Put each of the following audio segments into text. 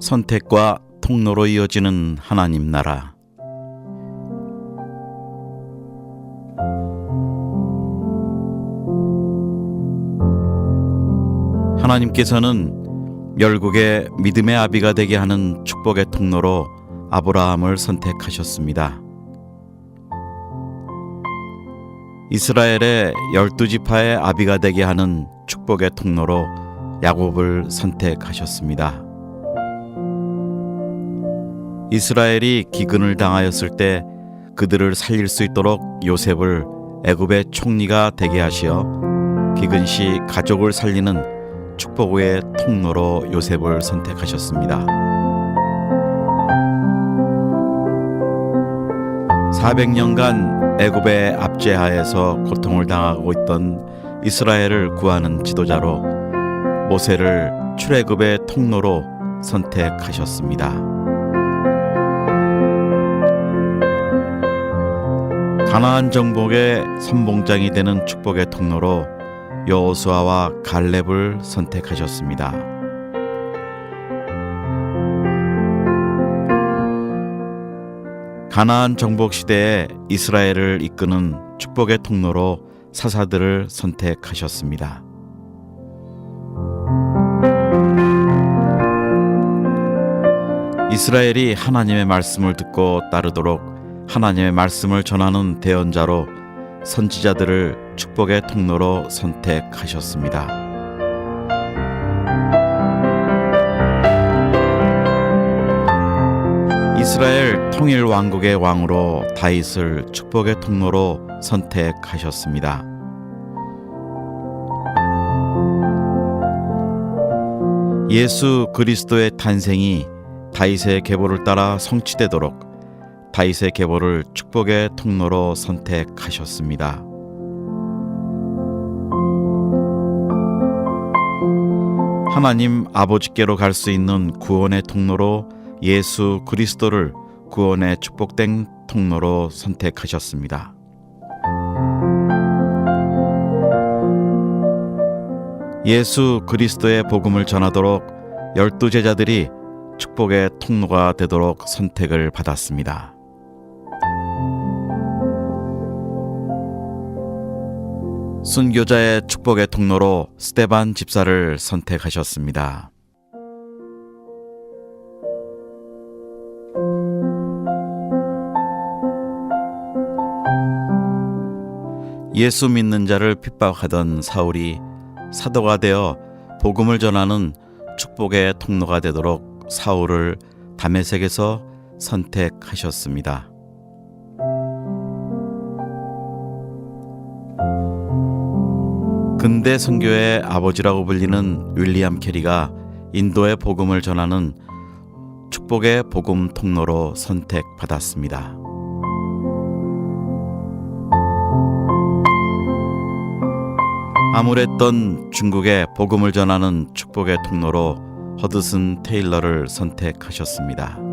선택과 통로로 이어지는 하나님 나라. 하나님께서는 열국의 믿음의 아비가 되게 하는 축복의 통로로 아브라함을 선택하셨습니다. 이스라엘의 열두 지파의 아비가 되게 하는 축복의 통로로 야곱을 선택하셨습니다. 이스라엘이 기근을 당하였을 때 그들을 살릴 수 있도록 요셉을 애굽의 총리가 되게 하시어 기근 시 가족을 살리는 축복의 통로로 요셉을 선택하셨습니다. 400년간 애굽의 압제하에서 고통을 당하고 있던 이스라엘을 구하는 지도자로 모세를 출애굽의 통로로 선택하셨습니다. 가나안 정복의 선봉장이 되는 축복의 통로로 여호수아와 갈렙을 선택하셨습니다. 가나안 정복 시대에 이스라엘을 이끄는 축복의 통로로 사사들을 선택하셨습니다. 이스라엘이 하나님의 말씀을 듣고 따르도록 하나님의 말씀을 전하는 대언자로 선지자들을 축복의 통로로 선택하셨습니다. 이스라엘 통일 왕국의 왕으로 다윗을 축복의 통로로 선택하셨습니다. 예수 그리스도의 탄생이 다윗의 계보를 따라 성취되도록 다윗의 계보를 축복의 통로로 선택하셨습니다. 하나님 아버지께로 갈 수 있는 구원의 통로로 예수 그리스도를 구원의 축복된 통로로 선택하셨습니다. 예수 그리스도의 복음을 전하도록 열두 제자들이 축복의 통로가 되도록 선택을 받았습니다. 순교자의 축복의 통로로 스테반 집사를 선택하셨습니다. 예수 믿는 자를 핍박하던 사울이 사도가 되어 복음을 전하는 축복의 통로가 되도록 사울을 담에색에서 선택하셨습니다. 근대 선교의 아버지라고 불리는 윌리엄 캐리가 인도의 복음을 전하는 축복의 복음 통로로 선택받았습니다. 암울했던 중국의 복음을 전하는 축복의 통로로 허드슨 테일러를 선택하셨습니다.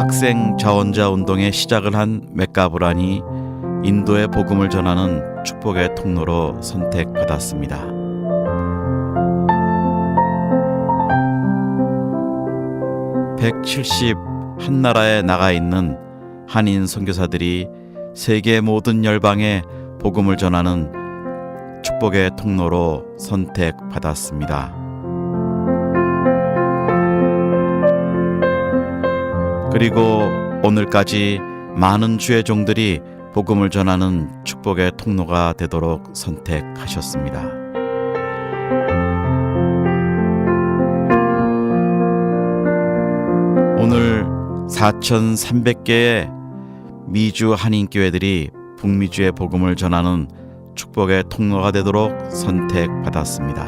학생 자원자 운동의 시작을 한 맥가브란이 인도의 복음을 전하는 축복의 통로로 선택받았습니다. (170) 나라에 나가 있는 한인 선교사들이 세계 모든 열방에 복음을 전하는 축복의 통로로 선택받았습니다. 그리고 오늘까지 많은 주의 종들이 복음을 전하는 축복의 통로가 되도록 선택하셨습니다. 오늘 4,300개의 미주 한인교회들이 북미주의 복음을 전하는 축복의 통로가 되도록 선택받았습니다.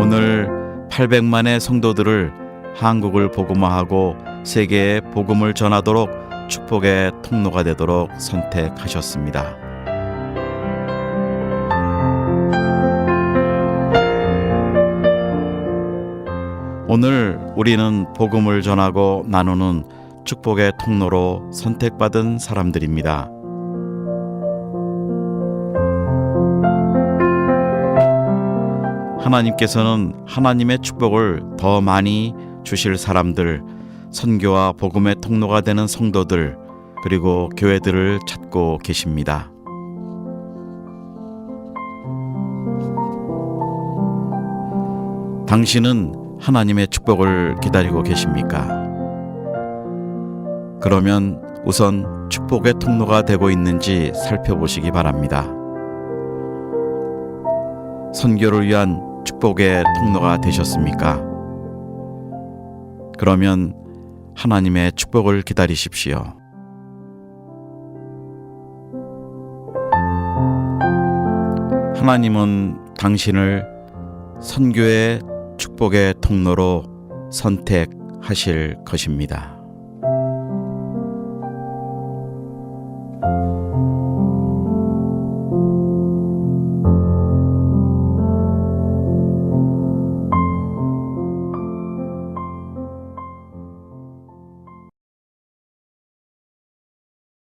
오늘 800만의 성도들을 한국을 복음화하고 세계에 복음을 전하도록 축복의 통로가 되도록 선택하셨습니다. 오늘 우리는 복음을 전하고 나누는 축복의 통로로 선택받은 사람들입니다. 하나님께서는 하나님의 축복을 더 많이 주실 사람들, 선교와 복음의 통로가 되는 성도들, 그리고 교회들을 찾고 계십니다. 당신은 하나님의 축복을 기다리고 계십니까? 그러면 우선 축복의 통로가 되고 있는지 살펴보시기 바랍니다. 선교를 위한 축복의 통로가 되셨습니까? 그러면 하나님의 축복을 기다리십시오. 하나님은 당신을 선교의 축복의 통로로 선택하실 것입니다.